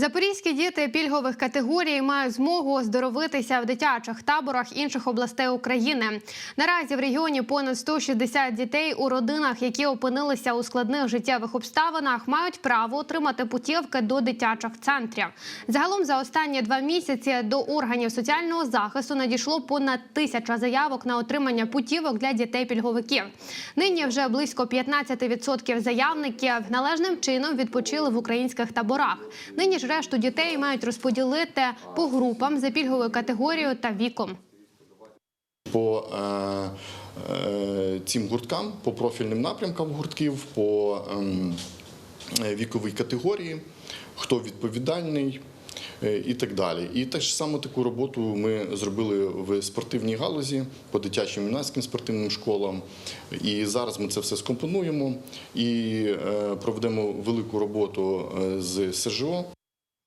Запорізькі діти пільгових категорій мають змогу оздоровитися в дитячих таборах інших областей України. Наразі в регіоні понад 160 дітей у родинах, які опинилися у складних життєвих обставинах, мають право отримати путівки до дитячих центрів. Загалом за останні два місяці до органів соціального захисту надійшло понад тисяча заявок на отримання путівок для дітей-пільговиків. Нині вже близько 15% заявників належним чином відпочили в українських таборах. Нині ж решту дітей мають розподілити по групам за пільговою категорією та віком. по е, е, цим гурткам, по профільним напрямкам гуртків, по ем, е, віковій категорії, хто відповідальний. е, І так далі. І теж саме таку роботу ми зробили в спортивній галузі по дитячим юнацьким спортивним школам. І зараз ми це все скомпонуємо і е, проведемо велику роботу е, з СЖО.